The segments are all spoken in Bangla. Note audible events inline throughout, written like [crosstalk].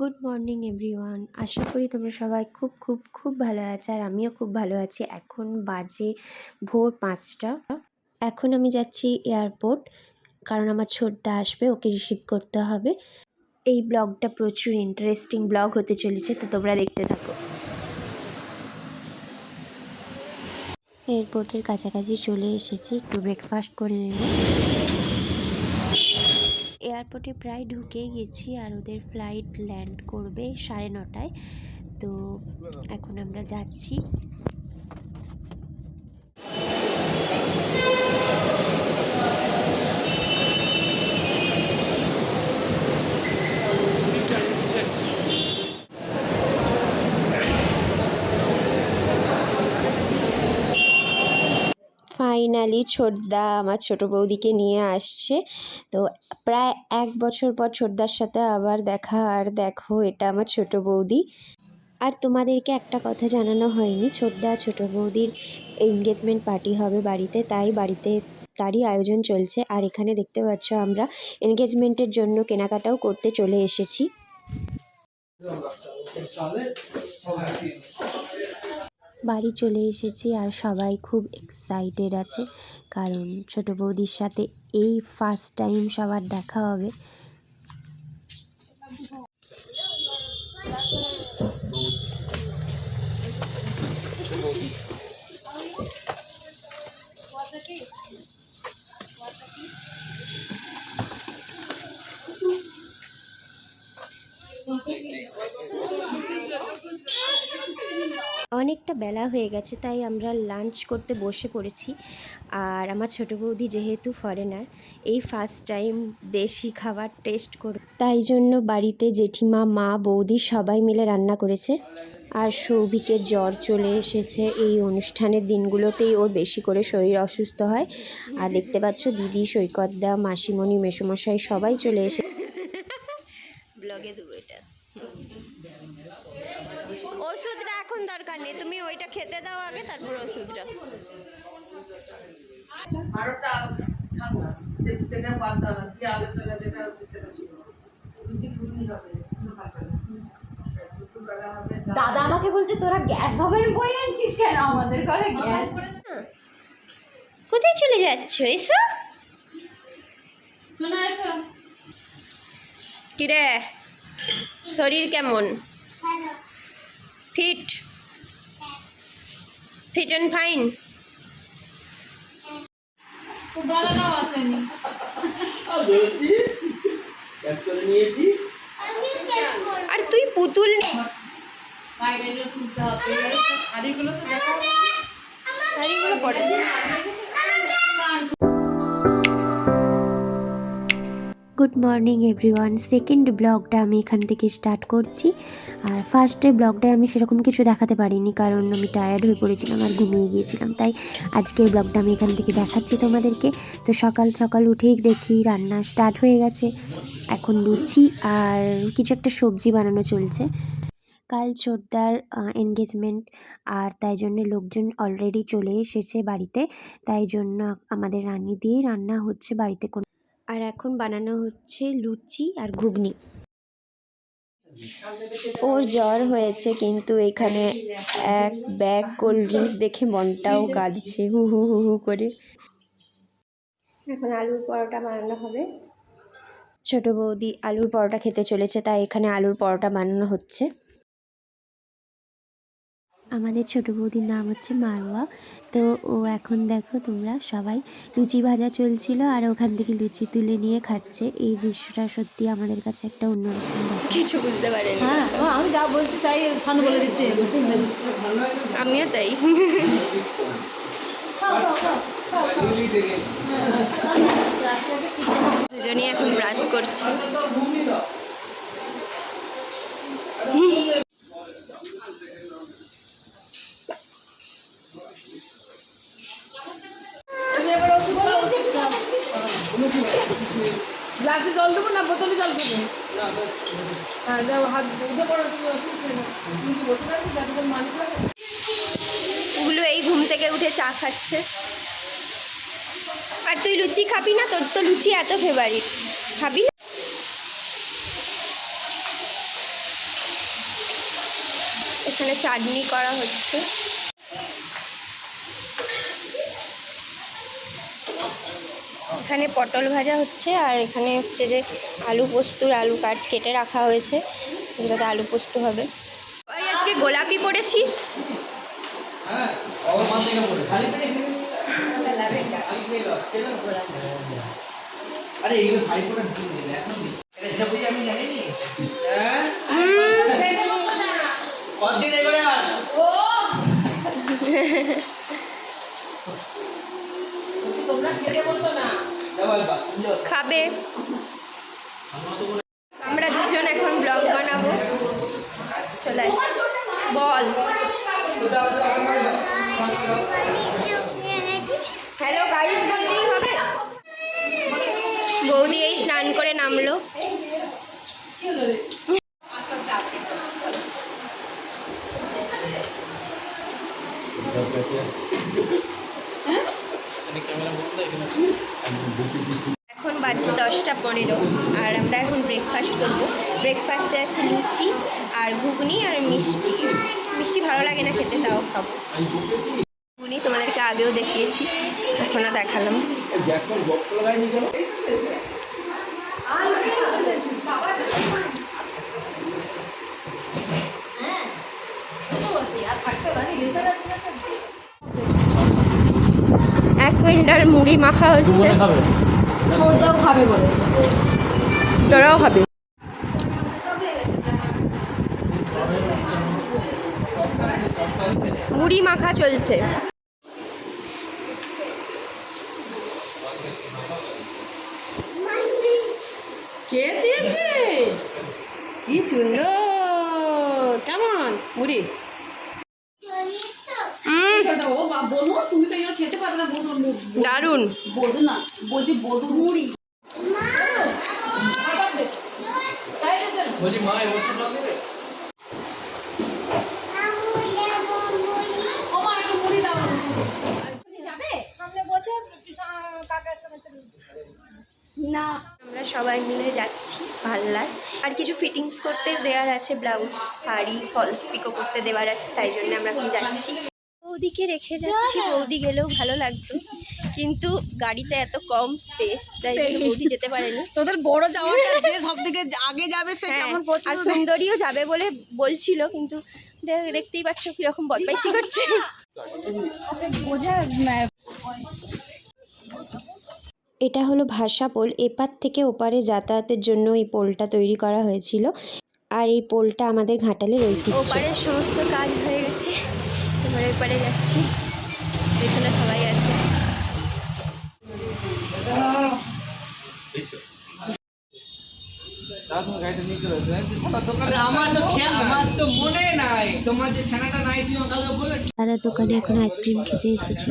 গুড মর্নিং এভরিওয়ান আশা করি তোমরা সবাই খুব খুব খুব ভালো আছো আর আমিও খুব ভালো আছি। এখন বাজে ভোর পাঁচটা। এখন আমি যাচ্ছি এয়ারপোর্ট কারণ আমার ছোটদা আসবে, ওকে রিসিভ করতে হবে। এই ব্লগটা প্রচুর ইন্টারেস্টিং ব্লগ হতে চলেছে, তো তোমরা দেখতে থাকো। এয়ারপোর্টের কাছাকাছি চলে এসেছি, একটু ব্রেকফাস্ট করে নেব। এয়ারপোর্টে প্রায় ঢুকে গেছি আর ওদের ফ্লাইট ল্যান্ড করবে সাড়ে নটায়। তো এখন আমরা যাচ্ছি। ফাইনালি ছোটদা আমার ছোট বৌদিকে নিয়ে আসছে। তো প্রায় এক বছর পর ছোটদার সাথে আবার দেখা আর দেখো, এটা আমার ছোট বৌদি। আর তোমাদেরকে একটা কথা জানানো হয়নি, ছোটদা ছোট বৌদির এনগেজমেন্ট পার্টি হবে বাড়িতে, তাই বাড়িতে তারই আয়োজন চলছে। আর এখানে দেখতে পাচ্ছ আমরা এনগেজমেন্টের জন্য কেনাকাটাও করতে চলে এসেছি। বাড়ি চলে এসেছি আর সবাই খুব এক্সাইটেড আছে। কারণ ছোট বৌদির সাথে এই ফার্স্ট টাইম সবার দেখা হবে। অনেকটা বেলা হয়ে গেছে, তাই আমরা লাঞ্চ করতে বসে পড়েছি। আর আমার ছোট বৌদি যেহেতু ফরেনার এই ফার্স্ট টাইম দেশি খাবার টেস্ট করে, তাই জন্য বাড়িতে জেঠিমা, মা, বৌদি সবাই মিলে রান্না করেছে। আর সৌভিকের জ্বর চলে এসেছে, এই অনুষ্ঠানের দিনগুলোতেই ওর বেশি করে শরীর অসুস্থ হয়। আর দেখতে পাচ্ছ দিদি, সৈকতদা, মাসিমণি, মেসোমশাই সবাই চলে এসে ব্লগে দেবো এটা ওষুধটা এখন দরকার নেই তুমি ওইটা খেতে দাও আগে তারপর ওষুধটা সে- সেটা বাদ দাও না। কি আলোচনা যেটা হচ্ছে সেটা লুচি ঘুগনি হবে সকালবেলা আচ্ছা হবে। দাদা আমাকে বলছে তোরা গ্যাস ওভেন বই আনছিস কেন? আমাদের ঘরে গ্যাস কোথায় চলে যাচ্ছ? এসো। শোনা এসো। কিরে? শরীর কেমন? ফিট? Fit and fine? দাদাটাও আসেনি। নিয়েছি আর তুই পুতুল শাড়িগুলো তো দেখো। শাড়িগুলো পরে গুড মর্নিং এভরিওয়ান। সেকেন্ড ব্লগটা আমি এখান থেকে স্টার্ট করছি। আর ফার্স্টের ব্লগটায় আমি সেরকম কিছু দেখাতে পারিনি কারণ আমি টায়ার্ড হয়ে পড়েছিলাম আর ঘুমিয়ে গিয়েছিলাম। তাই আজকের ব্লগটা আমি এখান থেকে দেখাচ্ছি তোমাদেরকে। তো সকাল সকাল উঠেই দেখি রান্না স্টার্ট হয়ে গেছে। এখন লুচি আর কিছু একটা সবজি বানানো চলছে। কাল ছোটদার এনগেজমেন্ট আর তাই জন্য লোকজন অলরেডি চলে এসেছে বাড়িতে। তাই জন্য আমাদের রান্নি দিয়েই রান্না হচ্ছে বাড়িতে কোনো আর এখন বানানো হচ্ছে লুচি আর ঘুগনি। ওর জ্বর হয়েছে কিন্তু এখানে এক ব্যাগ কোল্ড ড্রিঙ্কস দেখে মনটাও কাঁদছে হু হু হু হু করে। এখন আলুর পরোটা বানানো হবে। ছোট বৌদি আলুর পরোটা খেতে চলেছে তাই এখানে আলুর পরোটা বানানো হচ্ছে। আমাদের ছোট বৌদির নাম হচ্ছে মারোয়া। তো ও এখন দেখো তোমরা সবাই লুচি ভাজা চলছিল আর ওখান থেকে লুচি তুলে নিয়ে খাচ্ছে। এই দৃশ্যটা সত্যি আমাদের কাছে একটা অন্যরকম কিছু বুঝতে পারেনি। হ্যাঁ আমি যা বলছি তাই সানু বলে দিচ্ছে। আমিও তাই। দুজনই এখন ব্রাশ করছে তুমি এবার ওষুধ খাও ওষুধ খাও গ্লাসে জল দেবো না, বোতলে জল দেবো? হ্যাঁ যাও, হাত উঠে পড়ো, তুমি ওষুধ খেয়ে তুমি কি বসে থাকবে? যাতে করে মালিক লাগে। ওগুলো এই ঘুম থেকে উঠে চা খাচ্ছে। আর তুই লুচি খাবি না? তোর তো লুচি এত ফেভারিট খাবি? এখানে চাটনি করা হচ্ছে। এখানে পটল ভাজা হচ্ছে আর এখানে হচ্ছে যে আলু পোস্তুর আলু কাট কেটে রাখা হয়েছে। যেটাতে আলু পোস্ত হবে। আজকে গোলাপি পড়েছিস? হ্যাঁ হ্যাঁ? এগোলে তোমরা খেতে বসো না। খাবে। আমরা দুজন এখন ব্লগ বানাবো। চলে বল। হ্যালো গাইস বললেই হবে। বৌদি এই স্নান করে নামলো। এখন বাজছে দশটা পনেরো আর আমরা এখন ব্রেকফাস্ট করব। ব্রেকফাস্টে আছে লুচি আর ঘুগনি আর মিষ্টি। মিষ্টি ভালো লাগে না খেতে, তাও খাব। ঘুগনি তোমাদেরকে আগেও দেখিয়েছি, এখনও দেখালাম। কেন এক কুইন্টাল মুড়ি মাখা হচ্ছে তোরটাও খাবে বলেছে। তোরাও খাবি। মুড়ি মাখা চলছে। কে দিয়েছে? কি সুন্দর। কেমন? মুড়ি? বনু তুমি তো এগুলো খেতে পারবে না বধু দারুণ। বধু না বলছি বধু মুড়ি। বলছি মা না। আমরা সবাই মিলে যাচ্ছি পার্লার আর কিছু ফিটিংস করতে দেওয়ার আছে ব্লাউজ শাড়ি ফলস পিকো করতে দেওয়ার আছে তাই জন্য আমরা এখন যাচ্ছি। বৌদিকে রেখে যাচ্ছি বৌদি গেলেও ভালো লাগতো কিন্তু গাড়িতে এত কম স্পেস তাই বৌদি যেতে পারেনি। তোদের বড় যাওয়াটা যে সব থেকে আগে যাবে সে হ্যাঁ, কেমন আর সুন্দরীও যাবে বলে বলছিল কিন্তু দেখতেই পাচ্ছ কীরকম বদমাইশি করছে। বোঝা এটা হলো ভাষা পোল। এপার থেকে ওপারে যাতায়াতের জন্য এই পোলটা তৈরি করা হয়েছিল। আর এই পোলটা আমাদের ঘাটালের ঐতিহ্য। ওপারের সমস্ত কাজ এপারে যাচ্ছি। এখানে সবাই আছে। মনে দোকানে এখন আইসক্রিম খেতে এসেছি।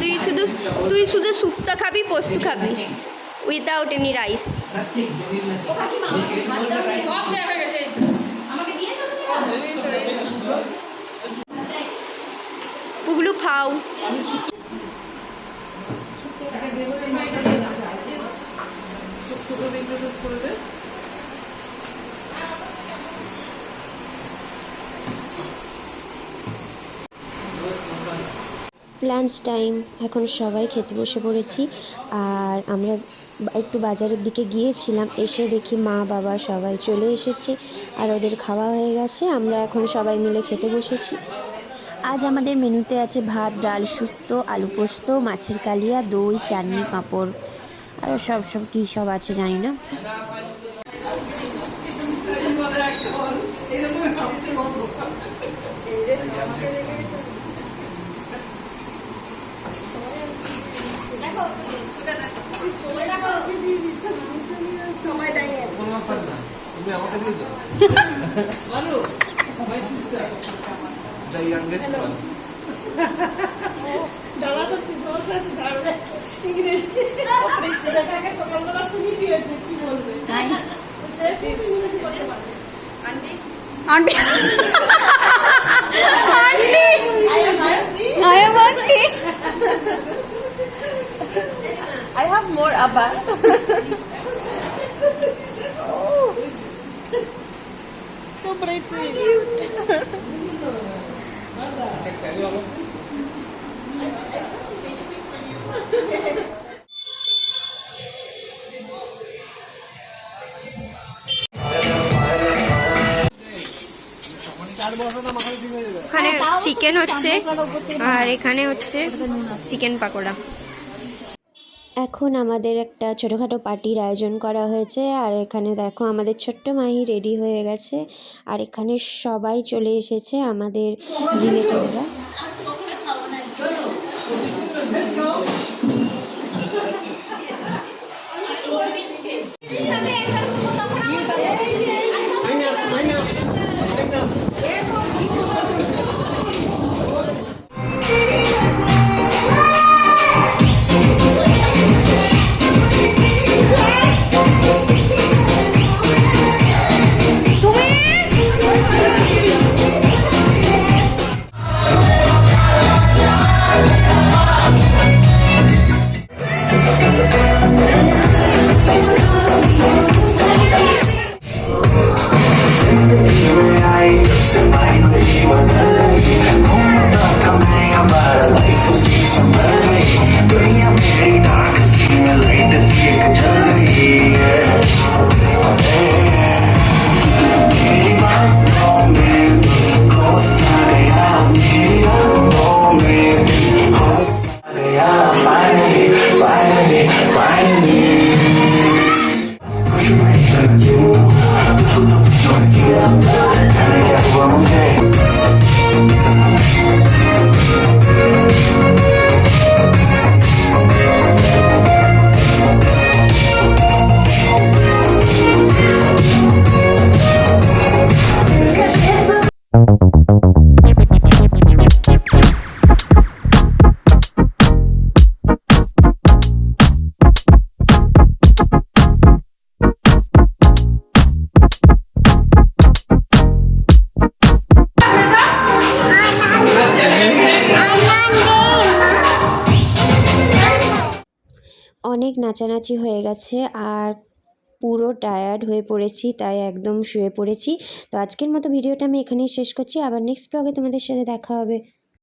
তুই শুধু তুই শুধু শুক্তো খাবি পোস্ত খাবি। উইদাউট এনি রাইস সব শেষ পুগলু খাও। লাঞ্চ টাইম এখন সবাই খেতে বসে পড়েছি। আর আমরা একটু বাজারের দিকে গিয়েছিলাম। এসে দেখি মা, বাবা সবাই চলে এসেছে। আর ওদের খাওয়া হয়ে গেছে। আমরা এখন সবাই মিলে খেতে বসেছি। আজ আমাদের মেনুতে আছে ভাত ডাল শুক্তো আলু পোস্ত মাছের কালিয়া দই চাটনি পাঁপড়। আর সব সব কী সব আছে জানি না। তুমি আমাকে দিয়ে সিস্টার দ্য ইয়াংগেস্ট ওয়ান দাদা তো পিছনে আছে? জানবে ইংরেজি। ছেলেটাকে সকালবেলা শুনিয়ে দিয়েছে কি বলবে? সে ইংরেজি করতে পারবে auntie I am auntie. [laughs] I have more Abba. ওখানে চিকেন হচ্ছে, আর এখানে হচ্ছে চিকেন পাকোড়া। এখন আমাদের একটা ছোটোখাটো পার্টির আয়োজন করা হয়েছে, আর এখানে দেখো আমাদের ছোট্ট মাহি রেডি হয়ে গেছে, আর এখানে সবাই চলে এসেছে আমাদের রিলেটিভরা। go. নাচানাচি হয়ে গেছে আর পুরো টায়ার্ড হয়ে পড়েছি, তাই একদম শুয়ে পড়েছি। তো আজকের মতো ভিডিওটা আমি এখানেই শেষ করছি। আবার নেক্সট ব্লগে তোমাদের সাথে দেখা হবে।